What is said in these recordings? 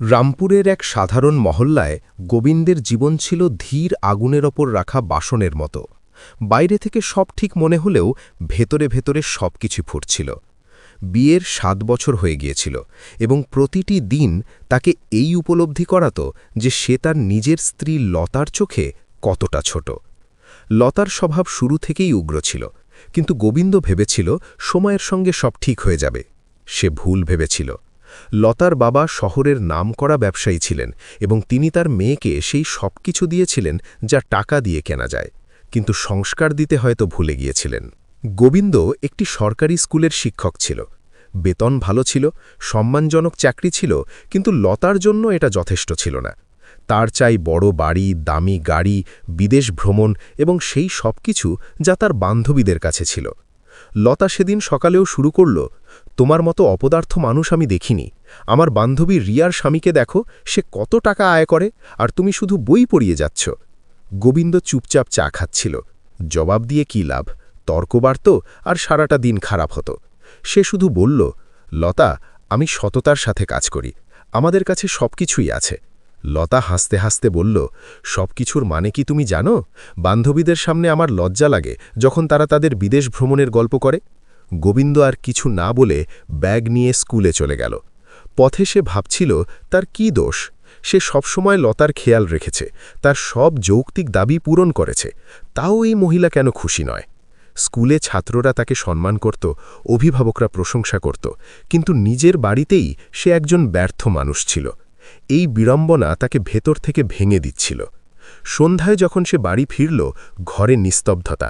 রামপুরের এক সাধারণ মহল্লায় গোবিন্দের জীবন ছিল ধীর আগুনের ওপর রাখা বাসনের মতো। বাইরে থেকে সব ঠিক মনে হলেও ভেতরে ভেতরে সব কিছু ফুটছিল। বিয়ের সাত বছর হয়ে গিয়েছিল এবং প্রতিটি দিন তাকে এই উপলব্ধি করাত যে সে তার নিজের স্ত্রী লতার চোখে কতটা ছোট। লতার স্বভাব শুরু থেকেই উগ্র ছিল, কিন্তু গোবিন্দ ভেবেছিল সময়ের সঙ্গে সব ঠিক হয়ে যাবে। সে ভুল ভেবেছিল। লতার বাবা শহরের নামকরা ব্যবসায়ী ছিলেন এবং তিনি তার মেয়েকে সেই সব কিছু দিয়েছিলেন যা টাকা দিয়ে কেনা যায়। কিন্তু সংস্কার দিতে হয়তো ভুলে গিয়েছিলেন। গোবিন্দ একটি সরকারি স্কুলের শিক্ষক ছিল। বেতন ভালো ছিল, সম্মানজনক চাকরি ছিল, কিন্তু লতার জন্য এটা যথেষ্ট ছিল না। তার চাই বড় বাড়ি, দামি গাড়ি, বিদেশ ভ্রমণ এবং সেই সব কিছু যা তার বান্ধবীদের কাছে ছিল। লতা সেদিন সকালেও শুরু করল তোমার মতো অপদার্থ মানুষ আমি দেখিনি। আমার বান্ধবী রিয়ার স্বামীকে দেখো, সে কত টাকা আয় করে, আর তুমি শুধু বই পড়িয়ে যাচ্ছ। গোবিন্দ চুপচাপ চা খাচ্ছিল। জবাব দিয়ে কি লাভ? তর্ক বাড়ত, আর সারাটা দিন খারাপ হতো। সে শুধু বলল, লতা, আমি সততার সাথে কাজ করি। আমাদের কাছে সব কিছুই আছে। লতা হাসতে হাসতে বলল সব কিছুর মানে কি তুমি জানো? বান্ধবীদের সামনে আমার লজ্জা লাগে যখন তারা তাদের বিদেশ ভ্রমণের গল্প করে। গোবিন্দ আর কিছু না বলে ব্যাগ নিয়ে স্কুলে চলে গেল। পথে সে ভাবছিল, তার কি দোষ? সে সবসময় লতার খেয়াল রেখেছে, তার সব যৌক্তিক দাবি পূরণ করেছে, তাও এই মহিলা কেন খুশি নয়? স্কুলে ছাত্ররা তাকে সম্মান করত, অভিভাবকরা প্রশংসা করত, কিন্তু নিজের বাড়িতেই সে একজন ব্যর্থ মানুষ ছিল। এই বিড়ম্বনা তাকে ভেতর থেকে ভেঙে দিচ্ছিল। সন্ধ্যায় যখন সে বাড়ি ফিরল, ঘরে নিস্তব্ধতা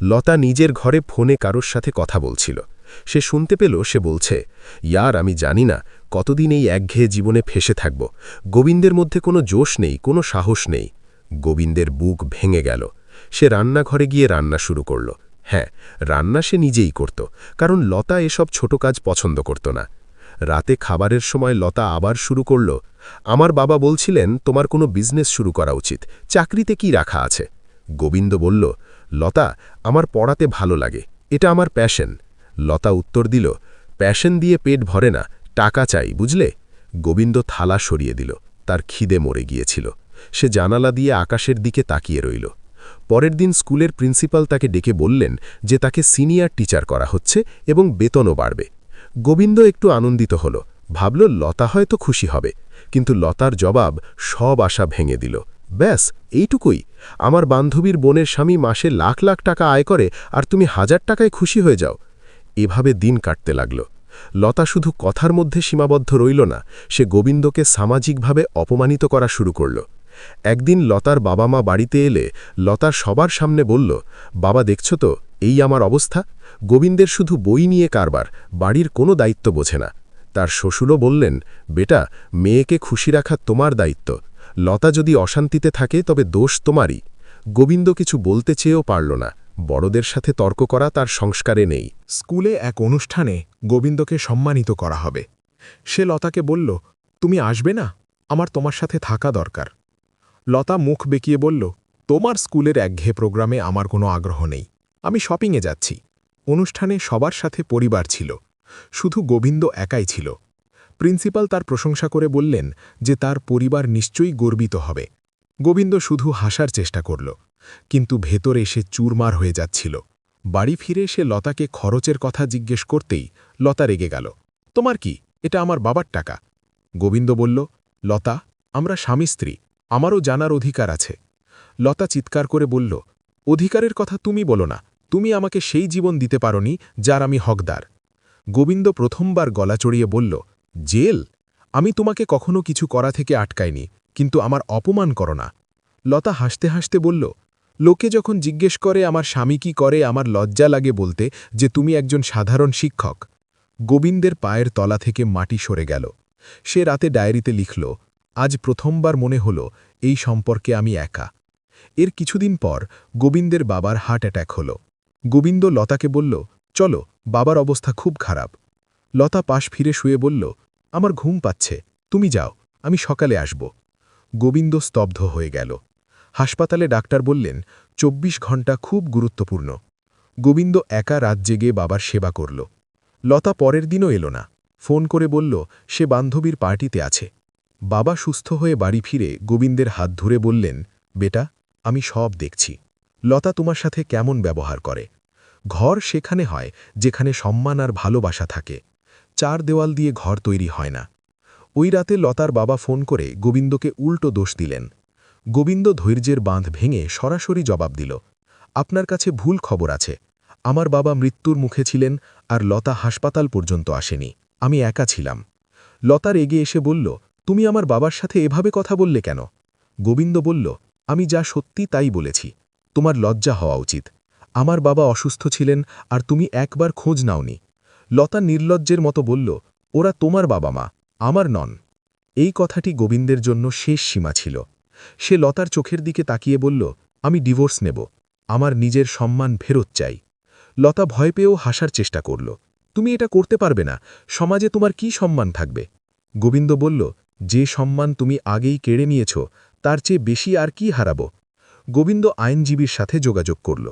লতা নিজের ঘরে ফোনে কারোর সাথে কথা বলছিল। সে শুনতে পেল, সে বলছে, ইয়ার, আমি জানি না, কতদিন এই একঘেয়ে জীবনে ফেসে থাকব। গোবিন্দের মধ্যে কোনো জোশ নেই, কোনো সাহস নেই। গোবিন্দের বুক ভেঙে গেল। সে রান্নাঘরে গিয়ে রান্না শুরু করল। হ্যাঁ রান্না সে নিজেই করত, কারণ লতা এসব ছোট কাজ পছন্দ করত না। রাতে খাবারের সময় লতা আবার শুরু করল, আমার বাবা বলছিলেন, তোমার কোনো বিজনেস শুরু করা উচিত, চাকরিতে কি রাখা আছে? গোবিন্দ বলল লতা, আমার পড়াতে ভালো লাগে, এটা আমার প্যাশন লতা উত্তর দিল প্যাশন দিয়ে পেট ভরে না, টাকা চাই, বুঝলে? গোবিন্দ থালা সরিয়ে দিল, তার খিদে মরে গিয়েছিল। সে জানালা দিয়ে আকাশের দিকে তাকিয়ে রইল। পরের দিন স্কুলের প্রিন্সিপাল তাকে ডেকে বললেন যে তাকে সিনিয়র টিচার করা হচ্ছে এবং বেতনও বাড়বে। গোবিন্দ একটু আনন্দিত হল, ভাবল লতা হয়তো খুশি হবে, কিন্তু লতার জবাব সব আশা ভেঙে দিল। ব্যাস, এইটুকুই। আমার বান্ধবীর বোনের স্বামী মাসে লাখ লাখ টাকা আয় করে আর তুমি হাজার টাকায় খুশি হয়ে যাও। এভাবে দিন কাটতে লাগল। লতা শুধু কথার মধ্যে সীমাবদ্ধ রইল না, সে গোবিন্দকে সামাজিকভাবে অপমানিত করা শুরু করল। একদিন লতার বাবা মা বাড়িতে এলে লতার সবার সামনে বলল, বাবা, দেখছ তো, এই আমার অবস্থা? গোবিন্দের শুধু বই নিয়ে কারবার, বাড়ির কোনো দায়িত্ব বোঝে না। তার শ্বশুরও বললেন, বেটা, মেয়েকে খুশি রাখা তোমার দায়িত্ব। লতা যদি অশান্তিতে থাকে, তবে দোষ তোমারই। গোবিন্দ কিছু বলতে চেয়েও পারল না। বড়দের সাথে তর্ক করা তার সংস্কারে নেই। স্কুলে এক অনুষ্ঠানে গোবিন্দকে সম্মানিত করা হবে। সে লতাকে বলল, তুমি আসবে না? আমার তোমার সাথে থাকা দরকার। লতা মুখ বেঁকিয়ে বলল, তোমার স্কুলের একঘেয়ে প্রোগ্রামে আমার কোনো আগ্রহ নেই। আমি শপিংয়ে যাচ্ছি। অনুষ্ঠানে সবার সাথে পরিবার ছিল। শুধু গোবিন্দ একাই ছিল। প্রিন্সিপাল তার প্রশংসা করে বললেন যে তার পরিবার নিশ্চয়ই গর্বিত হবে। গোবিন্দ শুধু হাসার চেষ্টা করল, কিন্তু ভেতরে সে চুরমার হয়ে যাচ্ছিল। বাড়ি ফিরে সে লতাকে খরচের কথা জিজ্ঞেস করতেই লতা রেগে গেল, তোমার কি? এটা আমার বাবার টাকা? গোবিন্দ বলল, লতা, আমরা স্বামী স্ত্রী, আমারও জানার অধিকার আছে। লতা চিৎকার করে বলল, অধিকারের কথা তুমি বলো না, তুমি আমাকে সেই জীবন দিতে পারনি যার আমি হকদার। গোবিন্দ প্রথমবার গলা চড়িয়ে বলল জেল? আমি তোমাকে কখনো কিছু করা থেকে আটকাইনি, কিন্তু আমার অপমান করো না। লতা হাসতে হাসতে বলল, লোকে যখন জিজ্ঞেস করে আমার স্বামী কি করে, আমার লজ্জা লাগে বলতে যে তুমি একজন সাধারণ শিক্ষক। গোবিন্দের পায়ের তলা থেকে মাটি সরে গেল। সে রাতে ডায়েরিতে লিখল, আজ প্রথমবার মনে হল এই সম্পর্কে আমি একা। এর কিছুদিন পর গোবিন্দের বাবার হার্ট অ্যাট্যাক হল। গোবিন্দ লতাকে বলল, চলো, বাবার অবস্থা খুব খারাপ। লতা পাশ ফিরে শুয়ে বলল আমার ঘুম পাচ্ছে, তুমি যাও, আমি সকালে আসব। গোবিন্দ স্তব্ধ হয়ে গেল। হাসপাতালে ডাক্তার বললেন ২৪ ঘণ্টা খুব গুরুত্বপূর্ণ। গোবিন্দ একা রাত জেগে বাবার সেবা করল। লতা পরের দিনও এলো না। ফোন করে বলল, সে বান্ধবীর পার্টিতে আছে। বাবা সুস্থ হয়ে বাড়ি ফিরে গোবিন্দের হাত ধরে বললেন, বেটা, আমি সব দেখছি। লতা তোমার সাথে কেমন ব্যবহার করে? ঘর সেখানে হয়, যেখানে সম্মান আর ভালোবাসা থাকে। চার দেওয়াল দিয়ে ঘর তৈরি হয় না। ওই রাতে লতার বাবা ফোন করে গোবিন্দকে উল্টো দোষ দিলেন। গোবিন্দ ধৈর্যের বাঁধ ভেঙে সরাসরি জবাব দিল, আপনার কাছে ভুল খবর আছে। আমার বাবা মৃত্যুর মুখে ছিলেন আর লতা হাসপাতাল পর্যন্ত আসেনি। আমি একা ছিলাম লতার এগিয়ে এসে বলল, তুমি আমার বাবার সাথে এভাবে কথা বললে কেন গোবিন্দ বলল, আমি যা সত্যি তাই বলেছি। তোমার লজ্জা হওয়া উচিত। আমার বাবা অসুস্থ ছিলেন আর তুমি একবার খোঁজ নাওনি। লতা নির্লজ্জের মতো বলল, ওরা তোমার বাবা মা, আমার নন। এই কথাটি গোবিন্দের জন্য শেষ সীমা ছিল। সে লতার চোখের দিকে তাকিয়ে বলল, আমি ডিভোর্স নেব, আমার নিজের সম্মান ফেরত চাই। লতা ভয় পেয়েও হাসার চেষ্টা করল, তুমি এটা করতে পারবে না, সমাজে তোমার কি সম্মান থাকবে? গোবিন্দ বলল, যে সম্মান তুমি আগেই কেড়ে নিয়েছ, তার চেয়ে বেশি আর কি হারাবো? গোবিন্দ আইনজীবীর সাথে যোগাযোগ করল।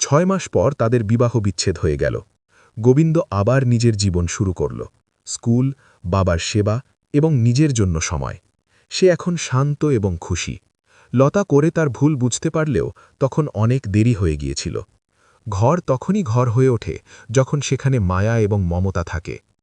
ছয় মাস পর তাদের বিবাহ বিচ্ছেদ হয়ে গেল। গোবিন্দ আবার নিজের জীবন শুরু করল, স্কুল, বাবার সেবা এবং নিজের জন্য সময়। সে এখন শান্ত এবং খুশি। লতা করে তার ভুল বুঝতে পারলেও তখন অনেক দেরি হয়ে গিয়েছিল। ঘর তখনই ঘর হয়ে ওঠে যখন সেখানে মায়া এবং মমতা থাকে।